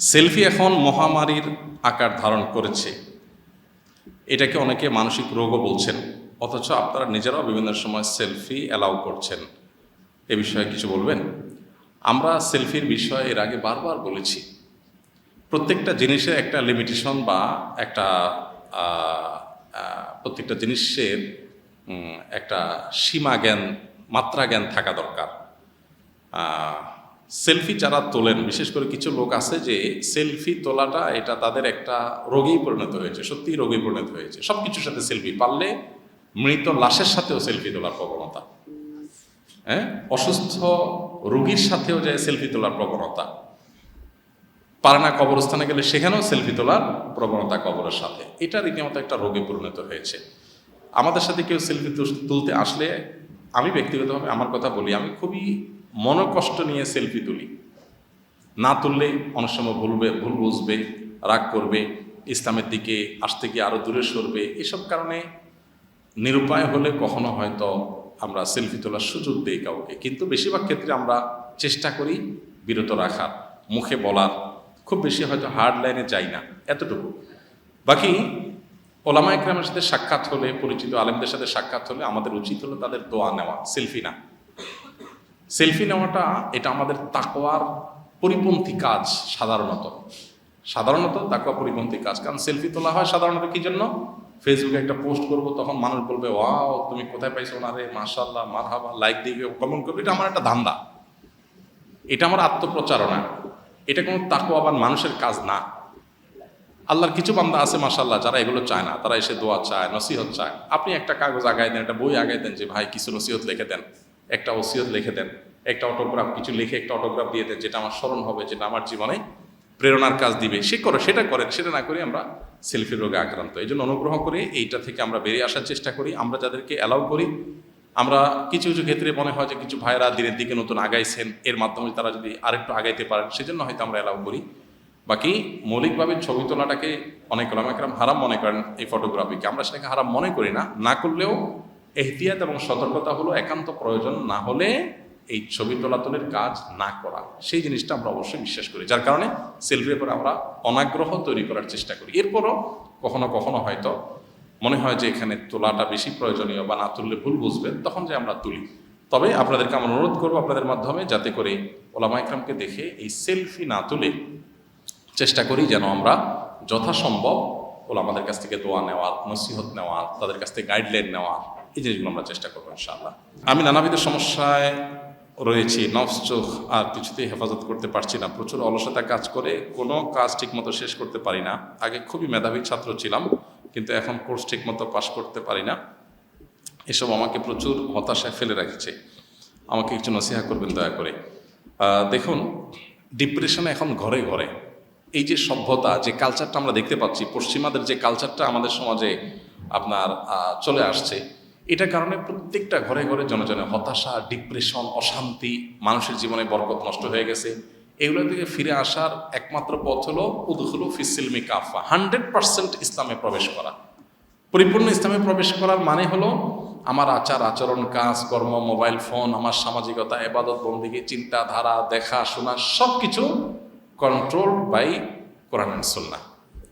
Selfie এখন মহামারীর আকার ধারণ করেছে। এটাকে অনেকে মানসিক রোগও বলছেন, অথচ আপনারা নিজেরাও বিভিন্ন সময় সেলফি অ্যালাউ করছেন। এ বিষয়ে কিছু বলবেন? আমরা সেলফির বিষয়ে এর আগে বারবার বলেছি, প্রত্যেকটা জিনিসের একটা লিমিটেশন বা একটা প্রত্যেকটা জিনিসের একটা সীমা জ্ঞান, মাত্রা জ্ঞান থাকা দরকার। সেলফি যারা তোলেন, বিশেষ করে কিছু লোক আছে যে সেলফি তোলাটা এটা তাদের একটা রোগেই পরিণত হয়েছে, সত্যিই রোগে পরিণত হয়েছে। সব কিছুর সাথে সেলফি পারলে মৃত লাশের সাথেও সেলফি তোলার প্রবণতা। হ্যাঁ? অসুস্থ রোগীর সাথেও যে সেলফি তোলার প্রবণতা। পারে না কবরস্থানে গেলে সেখানেও সেলফি তোলার প্রবণতা কবরের সাথে। এটা রীতিমতো একটা রোগে পরিণত হয়েছে। আমাদের সাথে কেউ সেলফি তুলতে আসলে আমি ব্যক্তিগতভাবে আমার কথা বলি, আমি খুবই মনোকষ্ট নিয়ে সেলফি তুলি। না তুললে অনেক সময় ভুলবে, ভুল বুঝবে, রাগ করবে, ইসলামের দিকে আসতে গিয়ে আরও দূরে সরবে, এসব কারণে নিরুপায় হলে কখনো হয়তো আমরা সেলফি তোলার সুযোগ দিই কাউকে। কিন্তু বেশিরভাগ ক্ষেত্রে আমরা চেষ্টা করি বিরত রাখার, মুখে বলার। খুব বেশি হয়তো হার্ড লাইনে যাই না, এতটুকু। বাকি ওলামা একরামের সাথে সাক্ষাৎ হলে, পরিচিত আলেমদের সাথে সাক্ষাৎ হলে আমাদের উচিত হলো তাদের দোয়া নেওয়া, সেলফি না। সেলফি নেওয়াটা এটা আমাদের তাকোয়ার পরিপন্থী কাজ সাধারণত। সাধারণত তাকোয়া পরিপন্থী কাজ। কারণ সেলফি তোলা হয় সাধারণত কি জন্য? ফেসবুকে একটা পোস্ট করব, তখন মানুষ বলবে, ওয়াও, তুমি কোথায় পাইছো না রে? মাশাল্লাহ মারহাবা লাইক দিবে কমেন্ট করবে। এটা আমার একটা ধান্দা। এটা আমার আত্মপ্রচারণা। এটা কোনো তাকওয়াবান মানুষের কাজ না। আল্লাহর কিছু বান্দা আছে মাসাল্লাহ যারা এগুলো চায় না। তারা এসে দোয়া চায়, নসিহত চায়। আপনি একটা কাগজ আগায় দেন, একটা বই আগায় দেন যে, ভাই, কিছু নসিহত লিখে দেন। একটা ওসিয়ত লিখে দেন, একটা অটোগ্রাফ কিছু লিখে একটা অটোগ্রাফ দিয়ে দেন, যেটা আমার স্মরণ হবে, যেটা আমার জীবনে প্রেরণার কাজ দিবে। সে করে, সেটা করেন সেটা না করে আমরা সেলফি রোগে আক্রান্ত। এই জন্য অনুগ্রহ করে এইটা থেকে আমরা বেরিয়ে আসার চেষ্টা করি, আমরা যাদেরকে অ্যালাউ করি। আমরা কিছু কিছু ক্ষেত্রে মনে হয় যে কিছু ভাইরা দিনের দিকে নতুন আগাইছেন, এর মাধ্যমে তারা যদি আরেকটু আগাইতে পারেন, সেজন্য হয়তো আমরা অ্যালাউ করি। বাকি মৌলিকভাবে ছবি তোলাটাকে অনেক ওলামাকরাম হারাম মনে করেন এই ফটোগ্রাফিকে আমরা সেটাকে হারাম মনে করি না না করলেও এহতিয়াত এবং সতর্কতা হলো একান্ত প্রয়োজন না হলে এই ছবি তোলাতুলের কাজ না করা। সেই জিনিসটা আমরা অবশ্যই বিশ্বাস করি। যার কারণে সেলফির উপর আমরা অনাগ্রহ তৈরি করার চেষ্টা করি। এরপরও কখনো কখনো হয়তো মনে হয় যে এখানে তোলাটা বেশি প্রয়োজনীয় বা না তুললে ভুল বুঝবেন তখন যে আমরা তুলি। তবে আপনাদেরকে আমরা অনুরোধ করব আপনাদের মাধ্যমে যাতে করে ওলামা ইকরামকে দেখে এই সেলফি না তুলে চেষ্টা করি যেন আমরা যথাসম্ভব ওলা আমাদের কাছ থেকে দোয়া নেওয়ার নসিহত নেওয়ার তাদের কাছ থেকে গাইডলাইন নেওয়ার এই জিনিসগুলো আমরা চেষ্টা করব, ইনশাআল্লাহ। আমি নানাবিধ সমস্যায় রয়েছি, নফস, চোখ, আর কিছুতেই হেফাজত করতে পারছি না। প্রচুর অলসতা কাজ করে কোনো কাজ ঠিকমতো শেষ করতে পারি না। আগে খুবই মেধাবী ছাত্র ছিলাম, কিন্তু এখন কোর্স ঠিকমতো পাশ করতে পারি না। এসব আমাকে প্রচুর হতাশায় ফেলে রেখেছে। আমাকে একটু নসিহা করবেন দয়া করে। দেখুন, ডিপ্রেশন এখন ঘরে ঘরে এই যে সভ্যতা, যে কালচারটা আমরা দেখতে পাচ্ছি, পশ্চিমাদের যে কালচারটা আমাদের সমাজে আপনার চলে আসছে এটা কারণে প্রত্যেকটা ঘরে ঘরে জনজনে হতাশা ডিপ্রেশন অশান্তি, মানুষের জীবনে বরকত নষ্ট হয়ে গেছে, এগুলো থেকে ফিরে আসার একমাত্র পথ হলো উদুহুলু ফিসিলমি কাফা। হান্ড্রেড পার্সেন্ট ইসলামে প্রবেশ করা। পরিপূর্ণ ইসলামে প্রবেশ করার মানে হলো আমার আচার, আচরণ, কাজ, কর্ম, মোবাইল ফোন, আমার সামাজিকতা, এবাদত, বন্দিগি, চিন্তাধারা, দেখা, শোনা সব কিছু কন্ট্রোল বাই কোরআন সুন্নাহ।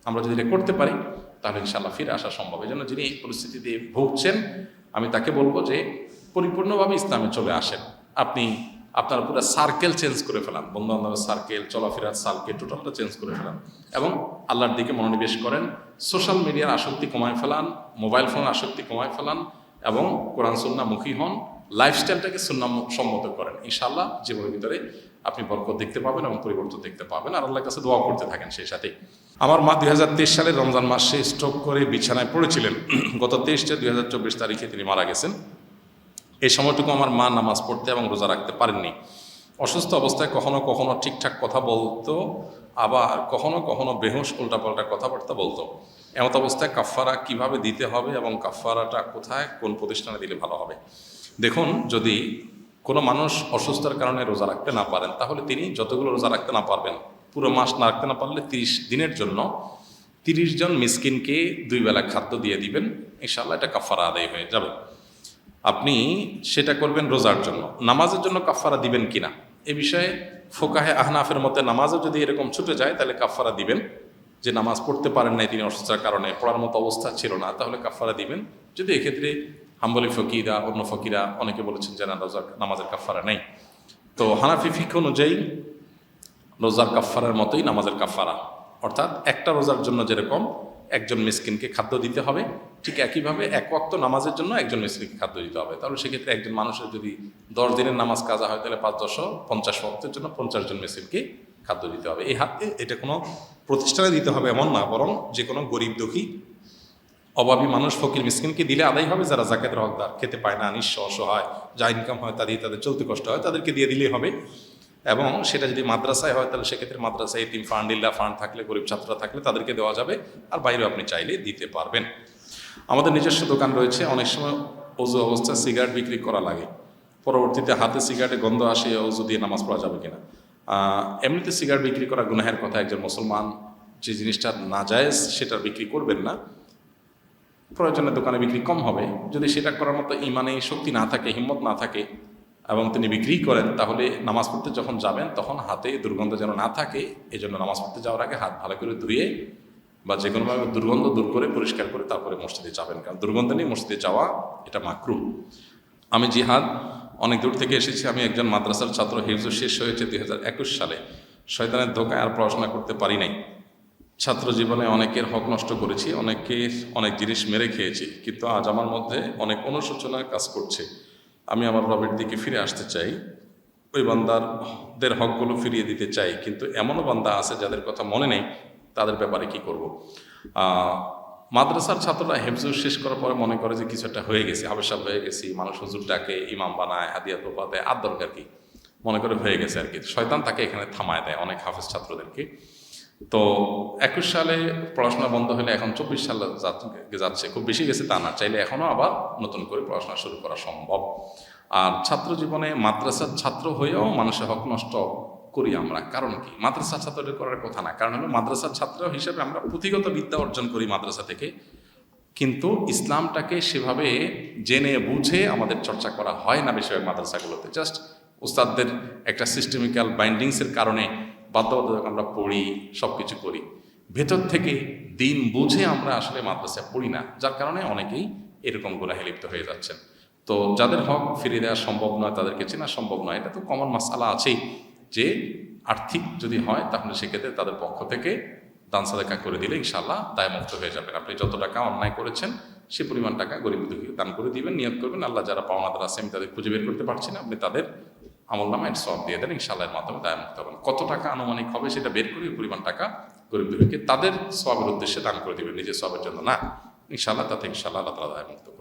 আমরা যদি এটা করতে পারি, তাহলে ইনশাল্লাহ ফিরে আসা সম্ভব। এই জন্য যিনি এই পরিস্থিতিতে ভুগছেন আমি তাকে বলব যে পরিপূর্ণভাবে ইসলামে চলে আসেন। আপনি আপনার পুরো সার্কেল চেঞ্জ করে ফেলান। বন্ধু বান্ধবের সার্কেল চলাফেরার সার্কেল টোটালটা চেঞ্জ করে ফেলান। এবং আল্লাহর দিকে মনোনিবেশ করেন সোশ্যাল মিডিয়ার আসক্তি কমায় ফেলান মোবাইল ফোন আসক্তি কমায় ফেলান, এবং কোরআন সুন্নামুখী হন লাইফস্টাইলটাকে সুন্নাম সম্মত করেন। ইনশাল্লাহ জীবনের ভিতরে আপনি বরকত দেখতে পাবেন এবং পরিবর্তন দেখতে পাবেন। আর আল্লাহর কাছে দোয়া করতে থাকেন সেই সাথে আমার মা দুই সালের রমজান মাসে স্ট্রোক করে বিছানায় পড়েছিলেন। গত তেইশ দুই হাজার চব্বিশ তারিখে তিনি মারা গেছেন। এই সময়টুকু আমার মা নামাজ পড়তে এবং রোজা রাখতে পারেননি। অসুস্থ অবস্থায় কখনো কখনো ঠিকঠাক কথা বলতো, আবার কখনো কখনো বেহুশ উল্টাপাল্টা কথাবার্তা বলতো। এমত অবস্থায় কাফারা কীভাবে দিতে হবে এবং কাফারাটা কোথায়, কোন প্রতিষ্ঠানে দিলে ভালো হবে? দেখুন, যদি কোনো মানুষ অসুস্থতার কারণে রোজা রাখতে না পারেন, তাহলে তিনি যতগুলো রোজা রাখতে না পারবেন, পুরো মাস না রাখতে না পারলে তিরিশ দিনের জন্য তিরিশ জন মিসকিনকে দুই বেলা খাদ্য দিয়ে দিবেন ইনশাল্লাহ এটা কাফারা আদায় হয়ে যাবে। আপনি সেটা করবেন রোজার জন্য। নামাজের জন্য কাফারা দিবেন কিনা এ বিষয়ে ফোকাহে আহনাফের মতে নামাজও যদি এরকম ছুটে যায়, তাহলে কাফারা দিবেন। যে নামাজ পড়তে পারেন নাই তিনি অসুস্থতার কারণে, পড়ার মতো অবস্থা ছিল না, তাহলে কাফারা দিবেন। যদি এক্ষেত্রে হাম্বলি ফকিরা অন্য ফকিরা, অনেকে বলেছেন যে না, রোজার নামাজের কাফারা নেই। তো হানাফি ফিক অনুযায়ী রোজার কাফারার মতোই নামাজের কাফারা অর্থাৎ একটা রোজার জন্য যেরকম একজন মিসকিনকে খাদ্য দিতে হবে, ঠিক একইভাবে এক ওয়াক্ত নামাজের জন্য একজন মিসকিনকে খাদ্য দিতে হবে। তাহলে সেক্ষেত্রে একজন মানুষের যদি দশ দিনের নামাজ কাজা হয়, তাহলে পাঁচ, দশ, পঞ্চাশ ওয়াক্তের জন্য পঞ্চাশ জন মিসকিনকে খাদ্য দিতে হবে। এই হাতে এটা কোনো প্রতিষ্ঠানে দিতে হবে এমন না, বরং যে কোনো গরিব দুঃখী অভাবী মানুষ ফকির মিসকিনকে দিলে আদায় হবে, যারা জাকেতের হকদার। খেতে পায় না, নিঃস্ব, অসহায়। যা ইনকাম হয় তাদের তাদের চলতে কষ্ট হয়, তাদেরকে দিয়ে দিলেই হবে। এবং সেটা যদি মাদ্রাসায় হয়, তাহলে সেক্ষেত্রে মাদ্রাসায় তিন ফান্ড ইল্লা ফান্ড থাকলে, গরিব ছাত্ররা থাকলে তাদেরকে দেওয়া যাবে, আর বাইরেও আপনি চাইলে দিতে পারবেন। আমাদের নিজস্ব দোকান রয়েছে, অনেক সময় অজু অবস্থায় সিগারেট বিক্রি করা লাগে। পরবর্তীতে হাতে সিগারেটে গন্ধ আসে, অজু দিয়ে নামাজ পড়া যাবে কিনা। এমনিতে সিগারেট বিক্রি করা গুনাহের কথা একজন মুসলমান যে জিনিসটা নাজায়েজ সেটা বিক্রি করবেন না। প্রয়োজনে দোকানে বিক্রি কম হবে। যদি সেটা করার মতো ইমানে শক্তি না থাকে, হিম্মত না থাকে এবং তিনি বিক্রি করেন, তাহলে নামাজ পড়তে যখন যাবেন, তখন হাতে দুর্গন্ধ যেন না থাকে এই জন্য নামাজ পড়তে যাওয়ার আগে হাত ভালো করে ধুয়ে বা যে কোনোভাবে দুর্গন্ধ দূর করে, পরিষ্কার করে তারপরে মসজিদে যাবেন। কারণ দুর্গন্ধ নিয়ে মসজিদে যাওয়া এটা মাকরু আমি জিহাদ অনেক দূর থেকে এসেছি। আমি একজন মাদ্রাসার ছাত্র, হিফজ শেষ হয়েছে দুই হাজার একুশ সালে। শয়তানের ধোকায় আর পড়াশোনা করতে পারি নাই। ছাত্র জীবনে অনেকের হক নষ্ট করেছি অনেকের অনেক জিনিস মেরে খেয়েছি, কিন্তু আজ আমার মধ্যে অনেক অনুশোচনা কাজ করছে। আমি আমার রবের দিকে ফিরে আসতে চাই, ওই বান্দারদের হকগুলো ফিরিয়ে দিতে চাই, কিন্তু এমনও বান্দা আছে যাদের কথা মনে নেই, তাদের ব্যাপারে কি করব? মাদ্রাসার ছাত্ররা হেফজুর শেষ করার পরে মনে করে যে কিছু একটা হয়ে গেছে আবেশাল হয়ে গেছি, মানুষ হুজুর ডাকে, ইমাম বানায়, হাদিয়া তোপা দেয়, আর দরকার কি? মনে করে হয়ে গেছে আর কি। শয়তান তাকে এখানে থামায় দেয় অনেক হাফেজ ছাত্রদেরকে। তো একুশ সালে পড়াশোনা বন্ধ হলে এখন চব্বিশ সালে যাচ্ছে- খুব বেশি গেছে তা না। চাইলে এখনও আবার নতুন করে পড়াশোনা শুরু করা সম্ভব। আর ছাত্র জীবনে মাদ্রাসার ছাত্র হয়েও মানুষের হক নষ্ট করি আমরা। কারণ কি? মাদ্রাসার ছাত্রদের করার কথা না। কারণ হলো মাদ্রাসার ছাত্র হিসেবে আমরা পুঁথিগত বিদ্যা অর্জন করি মাদ্রাসা থেকে। কিন্তু ইসলামটাকে সেভাবে জেনে বুঝে আমাদের চর্চা করা হয় না বেশিরভাগ মাদ্রাসাগুলোতে। জাস্ট উস্তাদদের একটা সিস্টেমিক্যাল বাইন্ডিংসের কারণে বাধ্যবাধকতা আমরা পড়ি সব কিছু করি। ভেতর থেকে দিন বুঝে আমরা আসলে মাদ্রাসায় পড়ি না, যার কারণে অনেকেই এরকম গুনাহে লিপ্ত হয়ে যাচ্ছেন। তো যাদের হক ফিরিয়ে দেওয়া সম্ভব নয়, তাদেরকে চেনা সম্ভব নয়, এটা তো কমন মাসালা আছেই। যে আর্থিক যদি হয়, তাহলে সেক্ষেত্রে তাদের পক্ষ থেকে দান সাদাকা করে দিলে ইনশাল্লাহ দায়মুক্ত হয়ে যাবেন। আপনি যত টাকা অন্যায় করেছেন, সে পরিমাণ টাকা গরিব দুঃখীকে দান করে দিবেন, নিয়োগ করবেন। আল্লাহ যারা পাওনাদার আছে, আমি তাদের খুঁজে বের করতে পারছি না, আপনি তাদের আমল নামা সব দিয়ে দেন ইনশাল্লাহের মাধ্যমে দায় মুক্ত হবেন। কত টাকা আনুমানিক হবে সেটা বের করে পরিমাণ টাকা গরিব দুঃখীকে তাদের সবের উদ্দেশ্যে দান করে দেবেন, নিজের সবের জন্য না। ইনশাল্লাহ তাতে ইনশাল্লাহ আল্লাহ তালা দায়মুক্ত করবেন